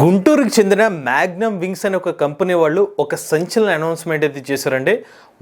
గుంటూరుకి చెందిన Magnum wings అనే ఒక కంపెనీ వాళ్ళు ఒక సంచలన అనౌన్స్మెంట్ అయితే చేశారండి.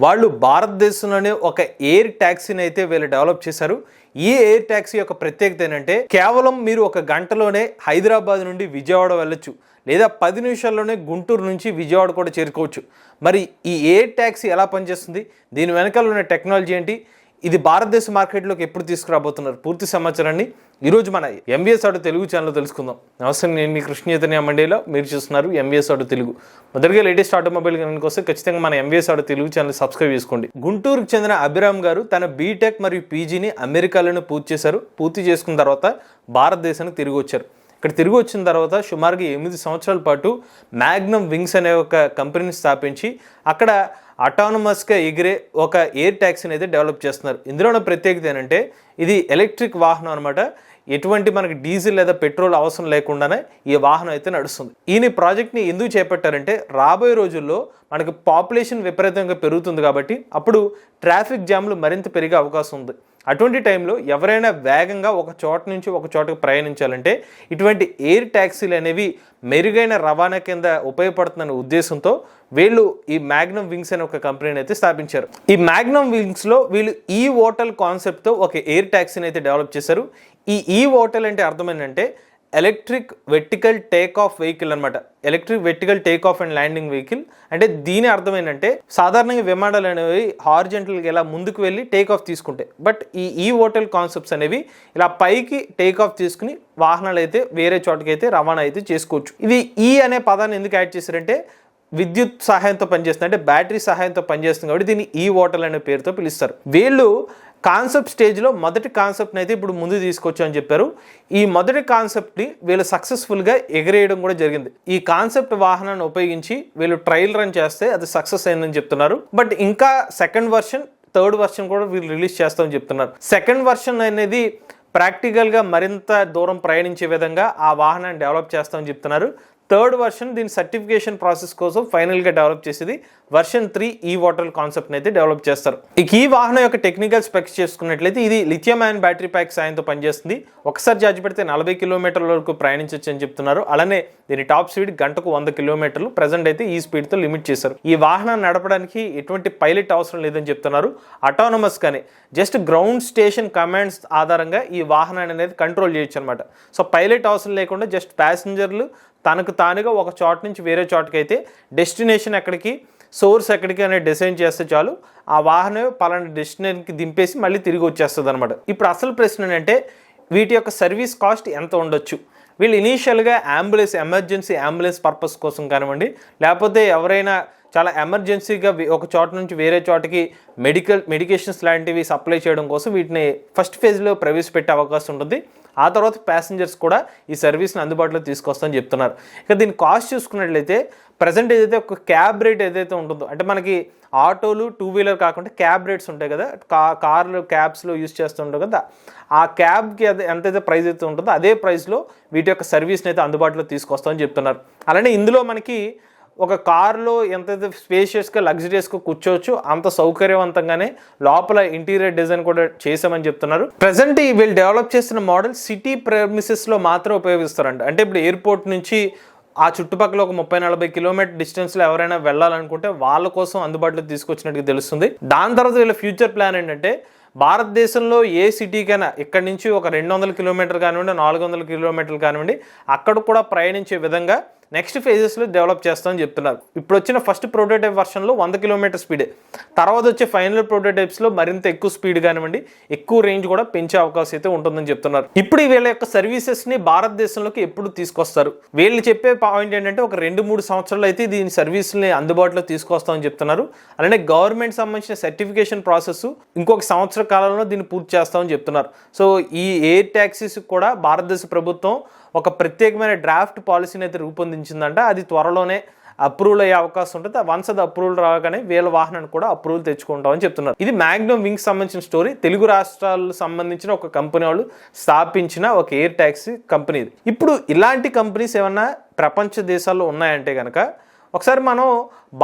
వాళ్ళు భారతదేశంలోనే ఒక ఎయిర్ ట్యాక్సీని అయితే వీళ్ళు డెవలప్ చేశారు. ఈ ఎయిర్ ట్యాక్సీ యొక్క ప్రత్యేకత ఏంటంటే కేవలం మీరు ఒక గంటలోనే హైదరాబాద్ నుండి విజయవాడ వెళ్ళొచ్చు. లేదా పది నిమిషాల్లోనే గుంటూరు నుంచి విజయవాడ కూడా చేరుకోవచ్చు. మరి ఈ ఎయిర్ ట్యాక్సీ ఎలా పనిచేస్తుంది? దీని వెనకాల ఉన్న టెక్నాలజీ ఏంటి? ఇది భారతదేశ మార్కెట్లోకి ఎప్పుడు తీసుకురాబోతున్నారు? పూర్తి సమాచారాన్ని ఈరోజు మన ఎంబీఎస్ ఆడు తెలుగు ఛానల్లో తెలుసుకుందాం. నమస్తే నేను మీ కృష్ణచైతన్య మండేలో. మీరు చూస్తున్నారు ఎంబీఎస్ ఆడు తెలుగు. మొదటిగా లేటెస్ట్ ఆటోమొబైల్ కనుక ఖచ్చితంగా మన ఎంబీఎస్ ఆడు తెలుగు ఛానల్ సబ్స్క్రైబ్ చేసుకోండి. గుంటూరుకు చెందిన అభిరామ్ గారు తన బీటెక్ మరియు పీజీని అమెరికాలోనే పూర్తి చేశారు. పూర్తి చేసుకున్న తర్వాత భారతదేశానికి తిరిగి వచ్చారు. ఇక్కడ తిరిగి వచ్చిన తర్వాత సుమారుగా ఎనిమిది సంవత్సరాల పాటు మ్యాగ్నమ్ వింగ్స్ అనే ఒక కంపెనీని స్థాపించి అక్కడ అటానమస్గా ఎగిరే ఒక ఎయిర్ ట్యాక్సీని అయితే డెవలప్ చేస్తున్నారు. ఇందులో ఉన్న ప్రత్యేకత ఏంటంటే ఇది ఎలక్ట్రిక్ వాహనం అనమాట ఎటువంటి మనకి డీజిల్ లేదా పెట్రోల్ అవసరం లేకుండానే ఈ వాహనం అయితే నడుస్తుంది. ఈయన ప్రాజెక్ట్ని ఎందుకు చేపట్టారంటే రాబోయే రోజుల్లో మనకి పాపులేషన్ విపరీతంగా పెరుగుతుంది కాబట్టి అప్పుడు ట్రాఫిక్ జామ్లు మరింత పెరిగే అవకాశం ఉంది. అటువంటి టైంలో ఎవరైనా వేగంగా ఒక చోట నుంచి ఒక చోటకు ప్రయాణించాలంటే ఇటువంటి ఎయిర్ ట్యాక్సీలు అనేవి మెరుగైన రవాణా కింద ఉపయోగపడుతుందన్న ఉద్దేశంతో వీళ్ళు ఈ మ్యాగ్నమ్ వింగ్స్ అనే ఒక కంపెనీని అయితే స్థాపించారు. ఈ మ్యాగ్నమ్ వింగ్స్లో వీళ్ళు ఈ ఓటల్ కాన్సెప్ట్తో ఒక ఎయిర్ ట్యాక్సీని అయితే డెవలప్ చేశారు. ఈ ఈ ఓటల్ అంటే అర్థమైందంటే electric vertical take off vehicle అనమాట electric vertical take off and landing vehicle. అంటే దీని అర్థం ఏంటంటే సాధారణంగా విమానాలు అనేవి హార్జెంటల్గా ఇలా ముందుకు వెళ్ళి టేక్ ఆఫ్ తీసుకుంటాయి బట్ ఈ ఈ హోటల్ కాన్సెప్ట్స్ అనేవి ఇలా పైకి టేక్ ఆఫ్ తీసుకుని వాహనాలు అయితే వేరే చోటకి అయితే రవాణా అయితే చేసుకోవచ్చు. ఇది ఈ అనే పదాన్ని ఎందుకు యాడ్ చేశారంటే విద్యుత్ సహాయంతో పనిచేస్తుంది. అంటే బ్యాటరీ సహాయంతో పనిచేస్తుంది కాబట్టి దీన్ని ఈ హోటల్ అనే పేరుతో పిలుస్తారు. వీళ్ళు కాన్సెప్ట్ స్టేజ్లో మొదటి కాన్సెప్ట్ని అయితే ఇప్పుడు ముందు తీసుకొచ్చు అని చెప్పారు. ఈ మొదటి కాన్సెప్ట్ని వీళ్ళు సక్సెస్ఫుల్గా ఎగరేయడం కూడా జరిగింది. ఈ కాన్సెప్ట్ వాహనాన్ని ఉపయోగించి వీళ్ళు ట్రయల్ రన్ చేస్తే అది సక్సెస్ అయిందని చెప్తున్నారు. బట్ ఇంకా సెకండ్ వర్షన్ థర్డ్ వర్షన్ కూడా వీళ్ళు రిలీజ్ చేస్తామని చెప్తున్నారు. సెకండ్ వర్షన్ అనేది ప్రాక్టికల్గా మరింత దూరం ప్రయాణించే విధంగా ఆ వాహనాన్ని డెవలప్ చేస్తామని చెప్తున్నారు. థర్డ్ వర్షన్ దీని సర్టిఫికేషన్ ప్రాసెస్ కోసం ఫైనల్గా డెవలప్ చేసేది వర్షన్ త్రీ ఈ వాటర్ కాన్సెప్ట్ని అయితే డెవలప్ చేస్తారు. ఇక ఈ వాహనం యొక్క టెక్నికల్ స్పెక్స్ చేసుకున్నట్లయితే ఇది లిథియం అయన్ బ్యాటరీ ప్యాక్ సాయంతో పనిచేస్తుంది. ఒకసారి ఛార్జ్ పెడితే నలభై కిలోమీటర్ల వరకు ప్రయాణించవచ్చు అని చెప్తున్నారు. అలానే దీని టాప్ స్పీడ్ గంటకు వంద కిలోమీటర్లు ప్రజెంట్ అయితే ఈ స్పీడ్తో లిమిట్ చేశారు. ఈ వాహనాన్ని నడపడానికి ఎటువంటి పైలట్ అవసరం లేదని చెప్తున్నారు. అటానమస్ కానీ జస్ట్ గ్రౌండ్ స్టేషన్ కమాండ్స్ ఆధారంగా ఈ వాహనాన్ని అనేది కంట్రోల్ చేయొచ్చు అనమాట సో పైలట్ అవసరం లేకుండా జస్ట్ ప్యాసింజర్లు తనకు తానుగా ఒక చోట నుంచి వేరే చోటకి అయితే డెస్టినేషన్ ఎక్కడికి సోర్స్ ఎక్కడికి అనేది డిసైన్ చేస్తే చాలు. ఆ వాహనం పలానా డెస్టినేషన్కి దింపేసి మళ్ళీ తిరిగి వచ్చేస్తుంది అనమాట ఇప్పుడు అసలు ప్రశ్న ఏంటంటే వీటి యొక్క సర్వీస్ కాస్ట్ ఎంత ఉండొచ్చు? వీళ్ళు ఇనీషియల్గా అంబులెన్స్ ఎమర్జెన్సీ అంబులెన్స్ పర్పస్ కోసం కానివ్వండి లేకపోతే ఎవరైనా చాలా ఎమర్జెన్సీగా ఒక చోట నుంచి వేరే చోటకి మెడికల్ మెడికేషన్స్ లాంటివి సప్లై చేయడం కోసం వీటిని ఫస్ట్ ఫేజ్లో ప్రవేశపెట్టే అవకాశం ఉంటుంది. ఆ తర్వాత ప్యాసింజర్స్ కూడా ఈ సర్వీస్ని అందుబాటులో తీసుకొస్తామని చెప్తున్నారు. ఇక దీని కాస్ట్ చూసుకున్నట్లయితే ప్రజెంట్ ఏదైతే ఒక క్యాబ్ రేట్ ఏదైతే ఉంటుందో అంటే మనకి ఆటోలు టూ వీలర్ కాకుండా క్యాబ్ రేట్స్ ఉంటాయి కదా కా కార్లు క్యాబ్స్లో యూస్ చేస్తుంటాం కదా ఆ క్యాబ్కి అది ఎంతైతే ప్రైస్ అయితే ఉంటుందో అదే ప్రైస్లో వీటి యొక్క సర్వీస్ని అయితే అందుబాటులో తీసుకొస్తామని చెప్తున్నారు. అలానే ఇందులో మనకి ఒక కారులో ఎంతైతే స్పేషియస్గా లగ్జరియస్గా కూర్చోవచ్చు అంత సౌకర్యవంతంగానే లోపల ఇంటీరియర్ డిజైన్ కూడా చేసామని చెప్తున్నారు. ప్రజెంట్ వీళ్ళు డెవలప్ చేస్తున్న మోడల్ సిటీ ప్రెమిసెస్లో మాత్రం ఉపయోగిస్తారంట. అంటే ఇప్పుడు ఎయిర్పోర్ట్ నుంచి ఆ చుట్టుపక్కల ఒక ముప్పై నలభై కిలోమీటర్ డిస్టెన్స్లో ఎవరైనా వెళ్ళాలనుకుంటే వాళ్ళ కోసం అందుబాటులో తీసుకొచ్చినట్టుగా తెలుస్తుంది. దాని తర్వాత వీళ్ళ ఫ్యూచర్ ప్లాన్ ఏంటంటే భారతదేశంలో ఏ సిటీకైనా ఇక్కడ నుంచి ఒక రెండు వందల కిలోమీటర్ కానివ్వండి నాలుగు వందల కిలోమీటర్లు కానివ్వండి అక్కడ కూడా ప్రయాణించే విధంగా నెక్స్ట్ ఫేజెస్లో డెవలప్ చేస్తామని చెప్తున్నారు. ఇప్పుడు వచ్చిన ఫస్ట్ ప్రోటోటైప్ వర్షన్లో వంద కిలోమీటర్ స్పీడే తర్వాత వచ్చే ఫైనల్ ప్రోటోటైప్స్లో మరింత ఎక్కువ స్పీడ్ కానివ్వండి ఎక్కువ రేంజ్ కూడా పెంచే అవకాశం అయితే ఉంటుందని చెప్తున్నారు. ఇప్పుడు వీళ్ళ యొక్క సర్వీసెస్ని భారతదేశంలోకి ఎప్పుడు తీసుకొస్తారు? వీళ్ళు చెప్పే పాయింట్ ఏంటంటే ఒక రెండు మూడు సంవత్సరాలు అయితే దీని సర్వీస్ని అందుబాటులో తీసుకొస్తామని చెప్తున్నారు. అలానే గవర్నమెంట్ సంబంధించిన సర్టిఫికేషన్ ప్రాసెస్ ఇంకొక సంవత్సర కాలంలో దీన్ని పూర్తి చేస్తామని చెప్తున్నారు. సో ఈ ఎయిర్ ట్యాక్సీస్ కూడా భారతదేశ ప్రభుత్వం ఒక ప్రత్యేకమైన డ్రాఫ్ట్ పాలసీని అయితే రూపొందించిందంట. అది త్వరలోనే అప్రూవల్ అయ్యే అవకాశం ఉంటుంది. వన్స్ అది అప్రూవల్ రాగానే వీళ్ళ వాహనాన్ని కూడా అప్రూవల్ తెచ్చుకుంటామని చెప్తున్నారు. ఇది మ్యాగ్నమ్ వింగ్స్ సంబంధించిన స్టోరీ తెలుగు రాష్ట్రాలకు సంబంధించిన ఒక కంపెనీ వాళ్ళు స్థాపించిన ఒక ఎయిర్ ట్యాక్సీ కంపెనీ ఇది. ఇప్పుడు ఇలాంటి కంపెనీస్ ఏమన్నా ప్రపంచ దేశాల్లో ఉన్నాయంటే కనుక ఒకసారి మనం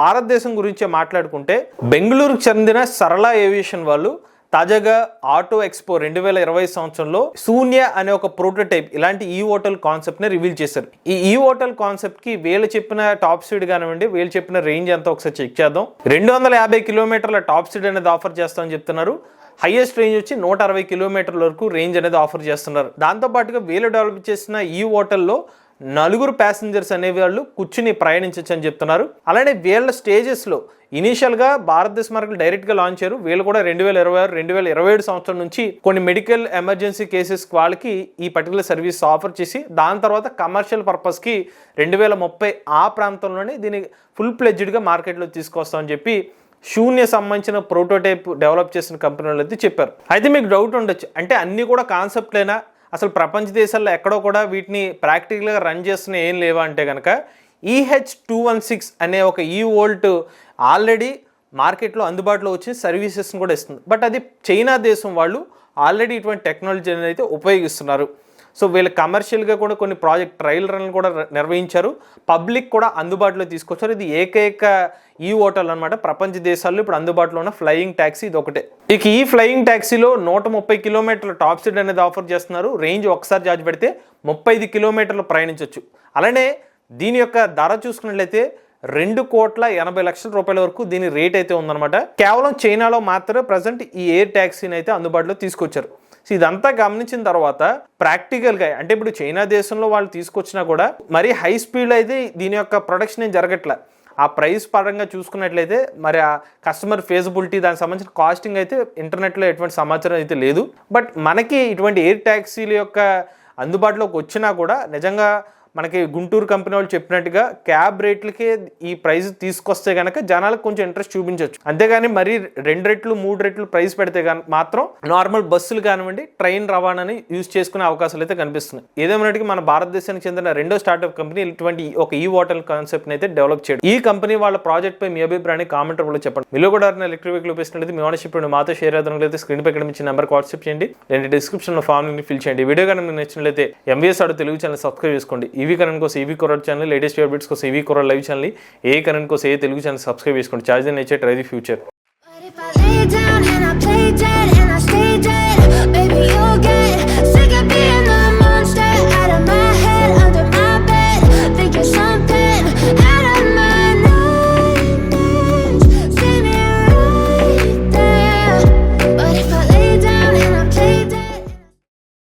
భారతదేశం గురించి మాట్లాడుకుంటే బెంగళూరుకు చెందిన సరళ ఏవియేషన్ వాళ్ళు తాజాగా ఆటో ఎక్స్పో రెండు వేల ఇరవై సంవత్సరంలో శూన్య అనే ఒక ప్రోటోటైప్ ఇలాంటి ఈ హోటల్ కాన్సెప్ట్ని రివీల్ చేశారు. ఈ ఈ హోటల్ కాన్సెప్ట్కి వీళ్ళు చెప్పిన టాప్ స్పీడ్ కానివ్వండి వీళ్ళు చెప్పిన రేంజ్ ఎంత ఒకసారి చెక్ చేద్దాం. రెండు వందల యాభై కిలోమీటర్ల టాప్ స్పీడ్ అనేది ఆఫర్ చేస్తామని చెప్తున్నారు. హైయెస్ట్ రేంజ్ వచ్చి నూట అరవై కిలోమీటర్ల వరకు రేంజ్ అనేది ఆఫర్ చేస్తున్నారు. దాంతో పాటుగా వీళ్ళు డెవలప్ చేసిన ఈ హోటల్లో నలుగురు ప్యాసింజర్స్ అనే వాళ్ళు కూర్చుని ప్రయాణించవచ్చు అని చెప్తున్నారు. అలానే వీళ్ళ స్టేజెస్లో ఇనీషియల్గా భారతదేశ మార్కులు డైరెక్ట్గా లాంచ్ అయ్యారు వీళ్ళు కూడా రెండు వేల ఇరవై ఆరు రెండు వేల ఇరవై ఏడు సంవత్సరం నుంచి కొన్ని మెడికల్ ఎమర్జెన్సీ కేసెస్ వాళ్ళకి ఈ పర్టికులర్ సర్వీస్ ఆఫర్ చేసి దాని తర్వాత కమర్షియల్ పర్పస్కి రెండు వేల ముప్పై ఆ ప్రాంతంలోనే దీన్ని ఫుల్ ప్లెడ్జ్డ్గా మార్కెట్లో తీసుకొస్తామని చెప్పి శూన్య సంబంధించిన ప్రోటోటైప్ డెవలప్ చేసిన కంపెనీలు అయితే చెప్పారు. అయితే మీకు డౌట్ ఉండొచ్చు. అంటే అన్నీ కూడా కాన్సెప్ట్లైనా అసలు ప్రపంచ దేశాల్లో ఎక్కడో కూడా వీటిని ప్రాక్టికల్గా రన్ చేస్తున్న ఏం లేవా అంటే కనుక ఈహెచ్ టూ వన్ సిక్స్ అనే ఒక e ఈ వోల్ట్ ఆల్రెడీ మార్కెట్లో అందుబాటులో వచ్చి సర్వీసెస్ని కూడా ఇస్తుంది. బట్ అది చైనా దేశం వాళ్ళు ఆల్రెడీ ఇటువంటి టెక్నాలజీని అయితే ఉపయోగిస్తున్నారు. సో వీళ్ళు కమర్షియల్గా కూడా కొన్ని ప్రాజెక్ట్ ట్రయల్ రన్లు కూడా నిర్వహించారు. పబ్లిక్ కూడా అందుబాటులో తీసుకొచ్చారు. ఇది ఏకైక ఈ హోటల్ అనమాట ప్రపంచ దేశాల్లో ఇప్పుడు అందుబాటులో ఉన్న ఫ్లయింగ్ ట్యాక్సీ ఇది ఒకటే ఇక ఈ ఫ్లయింగ్ ట్యాక్సీలో నూట ముప్పై కిలోమీటర్ల టాప్ స్పీడ్ అనేది ఆఫర్ చేస్తున్నారు. రేంజ్ ఒకసారి చార్జ్ పెడితే ముప్పై ఐదు కిలోమీటర్లు ప్రయాణించవచ్చు అలానే దీని యొక్క ధర చూసుకున్నట్లయితే రెండు కోట్ల ఎనభై లక్షల రూపాయల వరకు దీని రేట్ అయితే ఉందన్నమాట. కేవలం చైనాలో మాత్రమే ప్రజెంట్ ఈ ఎయిర్ ట్యాక్సీని అయితే అందుబాటులో తీసుకొచ్చారు. సో ఇదంతా గమనించిన తర్వాత ప్రాక్టికల్గా అంటే ఇప్పుడు చైనా దేశంలో వాళ్ళు తీసుకొచ్చినా కూడా మరీ హై స్పీడ్ అయితే దీని యొక్క ప్రొడక్షన్ ఏం జరగట్లే. ఆ ప్రైస్ పరంగా చూసుకున్నట్లయితే మరి ఆ కస్టమర్ ఫేజబిలిటీ దానికి సంబంధించిన కాస్టింగ్ అయితే ఇంటర్నెట్లో ఎటువంటి సమాచారం అయితే లేదు. బట్ మనకి ఇటువంటి ఎయిర్ ట్యాక్సీల యొక్క అందుబాటులోకి వచ్చినా కూడా నిజంగా మనకి గుంటూరు కంపెనీ వాళ్ళు చెప్పినట్టుగా క్యాబ్ రేట్లకే ఈ ప్రైస్ తీసుకొస్తే కనుక జనాలకు కొంచెం ఇంట్రెస్ట్ చూపించవచ్చు అంతేగాని మరి రెండు రెట్లు మూడు రెట్లు ప్రైస్ పెడితే కనుక మాత్రం నార్మల్ బస్సులు కానివ్వండి ట్రైన్ రవాణాని యూజ్ చేసుకునే అవకాశాలు అయితే కనిపిస్తున్నాయి. ఏదేమైనట్టుగా మన భారతదేశానికి చెందిన రెండో స్టార్ట్అప్ కంపెనీ ఇటువంటి ఒక ఈ హోటల్ కాన్సెప్ట్ అయితే డెవలప్ చేయడం. ఈ కంపెనీ వాళ్ళ ప్రాజెక్ట్ పై మీ అభిప్రాయాన్ని కామెంట్ రూపంలో చెప్పండి. మీలో కూడా ఎలక్ట్రిక్ వెహికల్ ఉపయోగించినట్లయితే మీ ఓనర్షిప్ మాతో షేర్ అయితే స్క్రీన్ పై ఇచ్చిన నెంబర్ వాట్సాప్ చేయండి. లేదా డిస్క్రిప్షన్లో ఫామ్ ఫిల్ చేయండి. వీడియో కనుక మీకు నచ్చినట్లయితే ఎంబీఎస్ ఆడు తెలుగు ఛానల్ సబ్స్క్రైబ్ చేసుకోండి. ఈవీ కరెంట్ కోసం ఈవీ కొరడ్ ఛానల్ లేటెస్ట్ అప్డేట్స్ కోసం ఈవీ కొరడ్ లైవ్ ఛానల్ ఏ కరెంట్ కోసం ఏ తెలుగు ఛానల్ సబ్స్క్రైబ్ చేసుకోండి charge nature try the future